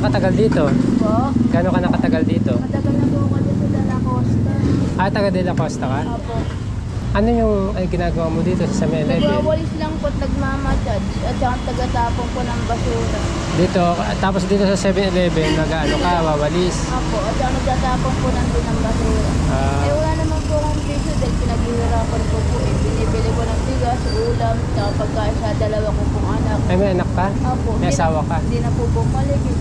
nakatagal dito? Po. Gano'n ka nakatagal dito? Matagal na po ako dito sa La Costa. Ah, taga De La Costa ka? Apo. Ano yung ay, ginagawa mo dito sa 7-Eleven? Nagwawalis lang po at nagmamassage at saka tagatapon po ng basura. Dito, tapos dito sa 7-Eleven, nag-ano ka, wawalis. Apo. At saka nagtatapon po ng ng basura. Eh Ah, wala naman po akong piso dahil pinaghihirapan ko po eh. Binibili ko ng bigas, ulam, saka pagkain sa dalawa ko pong anak. ay may anak ka? Apo. May asawa ka? Di na po bumalik eh.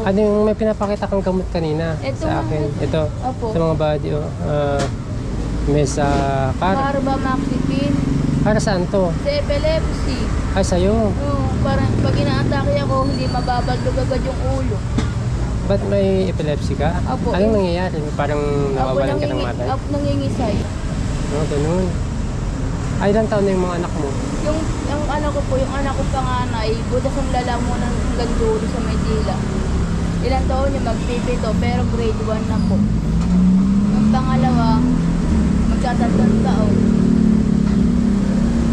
Ano yung may pinapakita kang gamot kanina Ito sa nga. akin? Ito, Apo. sa mga body, oh. Ah, may sa car. Barba Maxipin. Para saan to? Sa epilepsy. Ay, sa'yo. Oo, parang pag inaatake ako, hindi mababaldog agad yung ulo. Ba't may epilepsy ka? Apo. Anong nangyayari? Parang nawawalan ka ng nangingi- malay? Ako nangingisay. Oo, ganun. Ay, ilang taon na yung mga anak mo? Yung, yung ano ko po, yung anak ko panganay, budas ang lalamunan hanggang dulo sa Maynila. Ilang taon niya magpipito, pero grade 1 na po. Yung pangalawa, magtatatlong taon.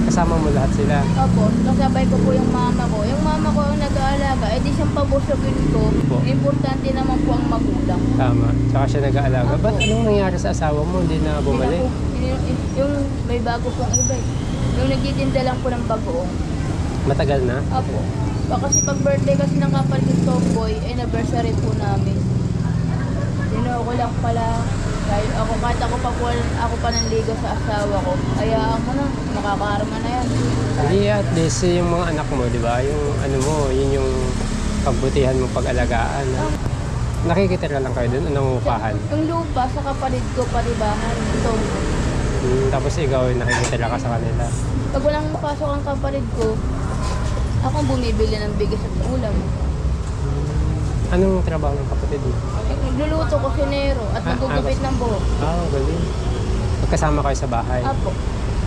Kasama mo lahat sila. Opo, kasabay ko po yung mama ko. Yung mama ko ang nag-aalaga, eh di siyang pabusogin ko. Opo. Importante naman po ang magulang. Tama. Tsaka siya nag-aalaga. Ba't anong nangyari sa asawa mo? Hindi na bumalik? Yung, yung may bago pong iba eh. Yung nagtitinda lang po ng bagoong. Matagal na? Apo. Baka kasi pag birthday kasi ng kapatid ko Tomboy, anniversary po namin. Sino ko lang pala. Dahil ako, kahit ako pa po, ako pa ng liga sa asawa ko. Kaya ako na, makakarma na yan. Hindi at least yung mga anak mo, di ba? Yung ano mo, yun yung pagbutihan mo pag-alagaan. Ha? Nakikitira lang kayo doon, nangungupahan. Yung lupa sa kapatid ko, paribahan, Tomboy. Hmm, tapos ikaw, nakikitira ka sa kanila. Pag walang pasok ang kapatid ko, ako ang bumibili ng bigas at ulam. Anong trabaho ng kapatid mo? Nagluluto ko sinero at Ah, nagugupit ah, ng buhok. Ah, galing. Magkasama kayo sa bahay. Apo.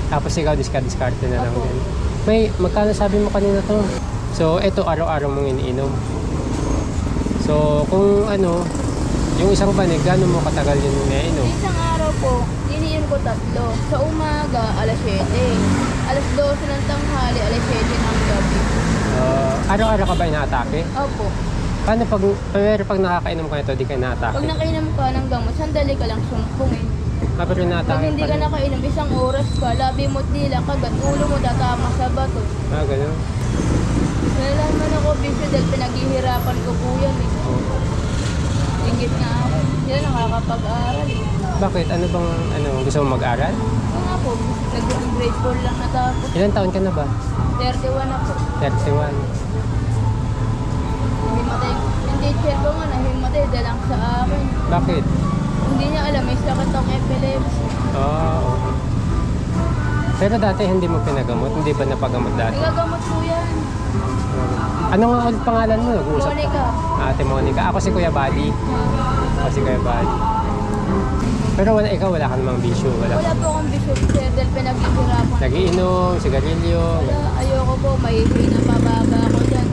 Tapos ikaw, diska-diskarte na lang Apo. din. May, magkano sabi mo kanina to? So, ito araw-araw mong iniinom. So, kung ano, yung isang banig, gano'n mo katagal yun iniinom? Sa isang araw po, ko tatlo. Sa umaga, alas 7. Alas 12 ng tanghali, alas 7 ng gabi. Ah, araw-araw ka ba inaatake? Opo. Paano pag, pero pag nakakainom ka nito, di ka Pag inaatake? nakainom ka ng gamot, sandali ka lang sumpungin. Ah, pero Pag inaatake hindi pa ka rin. nakainom, isang oras ka, labi mo't dila, kagat, ulo mo tatama sa bato. Ah, gano'n. Nalaman ako, bisyo, dahil pinaghihirapan ko po yan eh. Ingit nga ako. Yan, nakakapag-aral eh. Bakit? Ano bang, ano, gusto mo mag-aral? Oo nga po, nag-grade 4 lang natapos. Ilan taon ka na ba? 31 na po. 31. Himatay. Yung teacher ko nga nahimatay dahil lang sa akin. Bakit? Hindi niya alam, may sakit ang epilepsy. Oo. Pero dati hindi mo pinagamot, hindi ba napagamot dati? Nagagamot po yan. Ano nga ulit pangalan mo? Nag-uusap Monica. Ate Monica. Ako si Kuya Buddy. Ako si Kuya Buddy. Pero wala, ikaw wala ka namang bisyo. Wala. Wala po akong bishop sir dahil pinaghihirapan. Nagiinom, sigarilyo. Wala, ayoko po, may hina pababa ako dyan.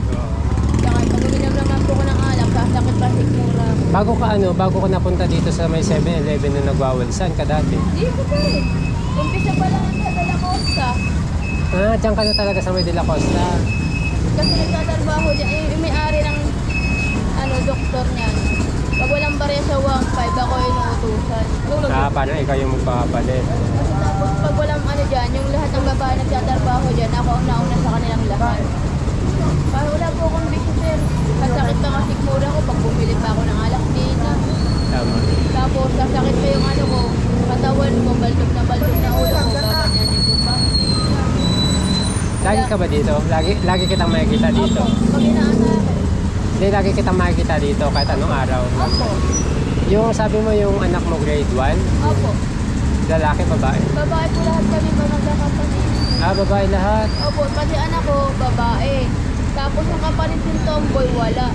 Saka pag uminom naman po ko ng alak, sasakit pa sigmura. Bago ka ano, bago ka napunta dito sa may 7-Eleven na nagwawal, saan ka dati? Di ko po eh. Umpisa pa lang sa Dela Costa. Ah, diyan ka na talaga sa may De La Costa. Kasi nagtatrabaho dyan, eh, yung may-ari ng ano, doktor niyan. Pag walang barya sa 1.5, ako inuutusan. Ah, parang ikaw yung magpapalit. Kasi tapos pag walang ano dyan, yung lahat ng babae nagtatrabaho dyan, ako ang nauna sa kanilang lahat. Parang wala po akong bisyo sir. Kasakit pa kasi mura ko pag bumili pa ako ng alak dito. Tama. Tapos sasakit pa yung ano ko, katawan ko, baldog na baldog na ulo ko, gaganyanin ko pa. Lagi ka ba dito? Lagi, lagi kitang makikita dito. Opo, pag inaatake. Hindi, lagi kitang makikita dito kahit anong araw. Opo, Yung sabi mo yung anak mo grade 1, opo. lalaki, babae. Babae po lahat kami ba magkakapatid? Ah, babae lahat. Opo, pati anak ko, babae. Tapos yung kapatid ng tomboy, wala.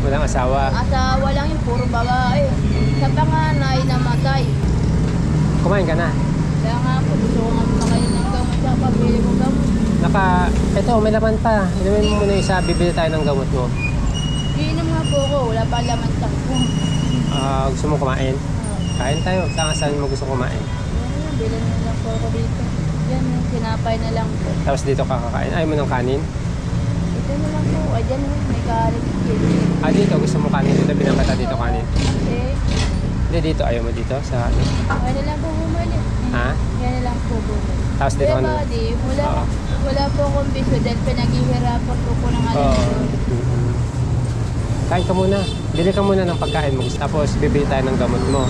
Walang asawa. Asawa lang yung puro babae. Sa panganay, namatay. Kumain ka na. Kaya nga po, gusto ko nga makain ng gamot sa pabili ko gamot. Naka, eto, may laman pa. Inumin mo muna isa, bibili tayo ng gamot mo. Iinom nga po ako, wala pa laman tangko. Ah, gusto mo kumain? Kain tayo. Saan saan mo gusto kumain? Yan, bilan na lang po ako dito. Yan, yung na lang po. Tapos dito ka kakain. Ayaw mo ng kanin? Eh, Diyan na lang po. Ay, dyan may kanin. Ah, dito. Gusto mo kanin dito. Binabata dito kanin. Eh, Hindi, dito. Ayaw mo dito? Sa ano? kaya na lang po bumalik. Ha? Kaya na lang po bumalik. Tapos dito ka na. buddy, wala, Oo. wala po akong bisyo dahil pinaghihirapan po po ng ano. Oo. Kain ka muna. Bili ka muna ng pagkain mo. Tapos bibili tayo ng gamot mo.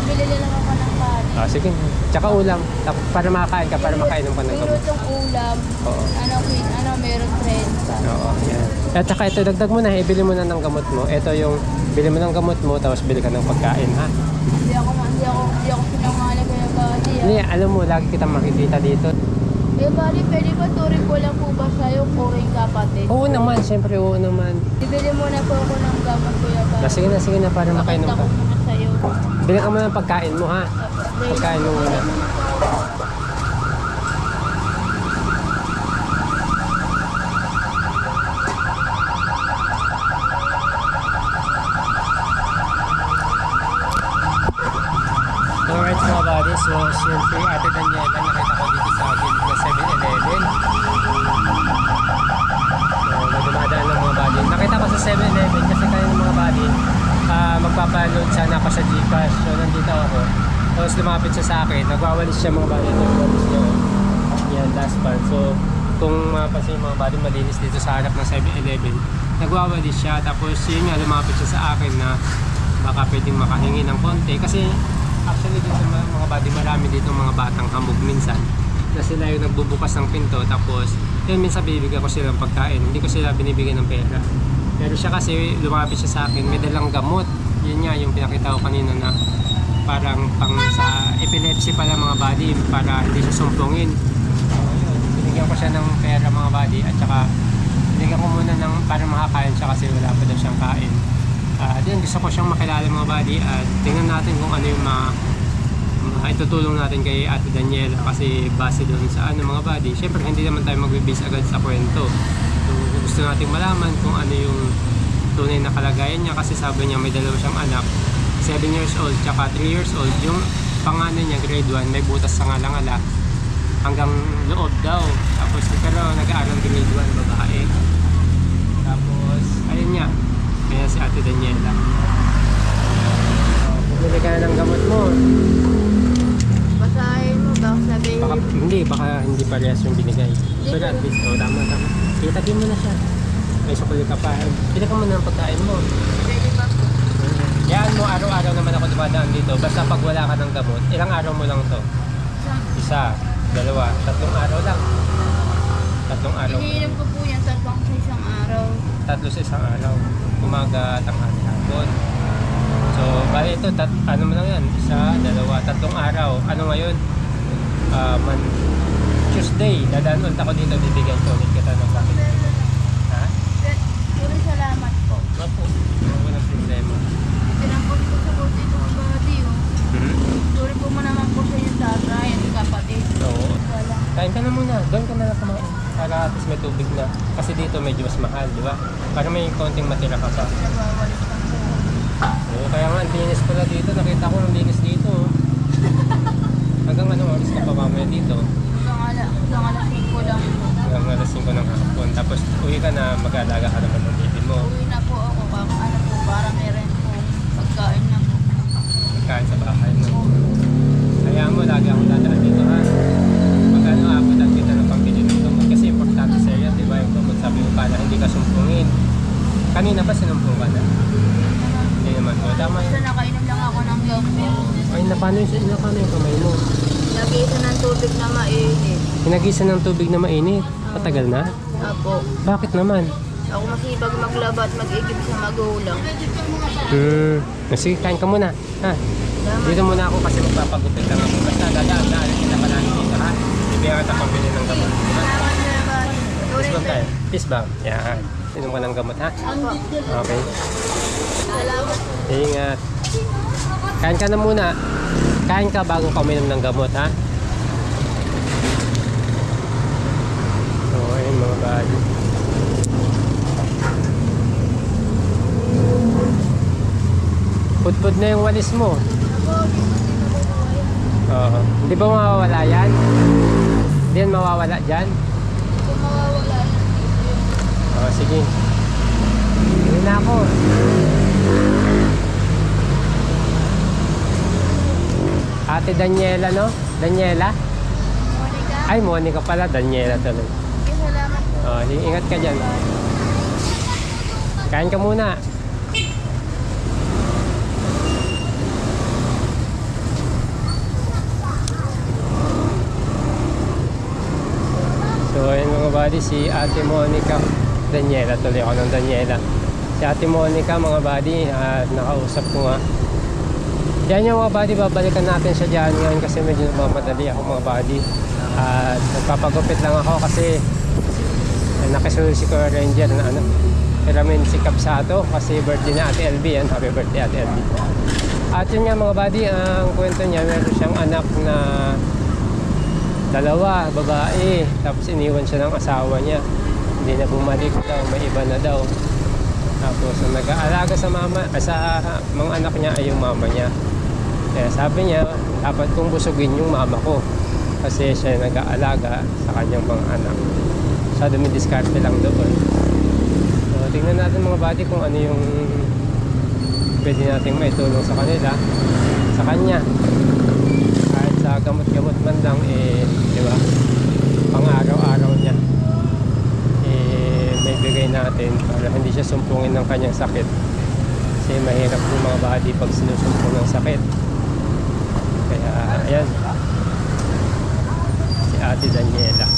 Bilili lang ako ng kanin. Ah, sige. Tsaka ulam. Tapos para makakain ka, para makainom ka ng May gamot. lutong ulam. Oo. Ano, queen, ano, meron 30. Oo, yan. At saka ito, dagdag mo na, ibili mo na ng gamot mo. Ito yung, bili mo ng gamot mo, tapos bili ka ng pagkain, ha? Hindi ako, hindi ako, hindi ako sinangalan kaya buddy. Hindi, alam mo, lagi kita makikita dito. Eh buddy, pwede ba turing ko lang po ba sa'yo kuring kapatid? Oo naman, siyempre, oo naman. Bibili muna po ako ng gamot kuya buddy. Na, sige na, sige na, para makainom Pakita ka. ko muna sa'yo. Bili ka muna ng pagkain mo, ha? Pagkain mo muna. Alright mga buddy, so siyempre Ate Daniela nakita ko dito sa gilid na 7-Eleven. So may ng mga buddy. Nakita ko sa 7-Eleven kasi kaya ng mga buddy ah magpapaload sana ako sa Gcash. So nandito ako. Tapos lumapit siya sa akin. Nagwawalis siya mga buddy. Nagwawalis niya. Yan, last part. So kung mapapansin yung mga buddy malinis dito sa harap ng 7-Eleven. Nagwawalis siya. Tapos yun nga lumapit siya sa akin na baka pwedeng makahingi ng konti. Kasi actually dito mga, mga buddy marami dito mga batang hamog minsan na sila yung nagbubukas ng pinto tapos yun minsan bibigyan ko sila ng pagkain. Hindi ko sila binibigyan ng pera. Pero siya kasi lumapit siya sa akin may dalang gamot. Yun nga yung pinakita ko kanina na parang pang sa epilepsy pala mga buddy para hindi siya sumpungin binigyan ko siya ng pera mga buddy at saka binigyan ko muna ng para makakain siya kasi wala pa daw siyang kain. Ah, din gusto ko siyang makilala mga buddy at tingnan natin kung ano yung mga maitutulong natin kay Ate Daniela kasi base doon sa ano mga buddy. Siyempre hindi naman tayo magbibase agad sa kwento. So, gusto nating malaman kung ano yung tunay na kalagayan niya kasi sabi niya may dalawa siyang anak 7 years old tsaka 3 years old yung panganay niya grade 1 may butas sa ngalangala hanggang loob daw tapos pero nag-aaral grade 1 babae tapos ayun niya kaya si Ate Daniela so, bumili ka na ng gamot mo Basahin mo ba? Sabihin baka, hindi parehas yung binigay. Pero at least oh, tama tama. Itabi mo na siya. May sukuli ka pa. Pili ka muna ng pagkain mo. Yan mo araw-araw naman ako dumadaan dito. Basta pag wala ka ng gamot ilang araw mo lang to? Isa. Dalawa. Tatlong araw lang. Tatlong araw Iniinom ko po yan? Tatlong sa isang araw. tatlo sa isang araw. Umaga tanghali hapon. So bali ito tat, ano mo lang yan? Isa dalawa tatlong araw. Ano ngayon? Ah, man Tuesday dadaan ulit ako dito bibigyan ko ulit kita ng bakit ha Puro salamat po. Opo, walang problema Tinangkot ko sa buti itong body oh. hmm? Sorry po mo naman po sa inyo tatay at kapatid. oo Wala. kain ka na muna doon ka na lang kumain para at least may tubig na kasi dito medyo mas mahal di ba para may konting matira ka pa Nabawalis po. Oo, kaya nga, ang linis pala dito. Nakita ko ang linis dito. oh. Hanggang ano oras ka pa mamaya dito? Hanggang alas 5 lang po. Hanggang alas 5 ng hapon. Tapos uwi ka na, mag-alaga ka naman ng baby mo. Uwi na po ako. Kung ano po, para rent po. Pagkain na po. Magkain sa bahay mo. Kaya mo, lagi akong dadaan dito ha. Pag ano, abot at kita ng pambili ng gamot. Kasi importante sa iyo, di ba? Yung gamot sabi mo para hindi ka sumpungin. Kanina ba sinumpong ka na? Hindi naman. O, tama Basta yun. nakainom lang ako ng gamot. Ay, napano yung, napano yung kamay mo? Nagisa ng tubig na mainit. Pinagisa ng tubig na mainit. Matagal na? Apo. Bakit naman? Ako masipag maglaba at mag-igib sa magulang. Hmm. Sige, kain ka muna. Ha? Salamat. Dito muna ako kasi magpapagupit lang ako. Basta dadaan na kita pa namin dito ha. Bibigyan kita pambili ng gamot. Peace bomb tayo. Peace bomb. Yan. Inom ka ng gamot ha. Apo. Okay. Salamat. Ingat. Kain ka na muna. Kain ka bago ka uminom ng gamot ha. So, bali. Pudpud na yung walis mo. Oo. Hindi ba mawawala yan? Hindi yan mawawala dyan? Kung mawawala Oh, sige. Hindi na ako. Ate Daniela, no? Daniela? Monica, Ay, Monica pala. Daniela tuloy. Oh, ingat ka dyan. Kain ka muna. So, ayun mga buddy, si Ate Monica Daniela, tuloy ako ng Daniela. Si Ate Monica, mga buddy, ah, nakausap ko nga. Yan yung mga buddy, babalikan natin siya dyan ngayon kasi medyo nagmamadali ako mga buddy. At nagpapagupit lang ako kasi nakisunod si Kuya Ranger na ano, Ramen si Kapsato kasi birthday na Ate LB yan. Happy birthday Ate LB. At yun nga mga buddy, ang kwento niya, meron siyang anak na dalawa, babae. Tapos iniwan siya ng asawa niya. Hindi na bumalik daw, may iba na daw. Tapos ang nag-aalaga sa mama, ah, sa mga anak niya ay yung mama niya. Kaya sabi niya, dapat kong busugin yung mama ko. Kasi siya nag-aalaga sa kanyang mga anak. Siya dumidiskarte lang doon. So, tingnan natin mga buddy kung ano yung pwede nating maitulong sa kanila, sa kanya. Kahit sa gamot-gamot man lang, eh, di ba? Pang araw-araw niya. Eh, may bigay natin para hindi siya sumpungin ng kanyang sakit. Kasi mahirap yung mga buddy pag sinusumpong ng sakit. Kaya, ayan. Si Ate Daniela.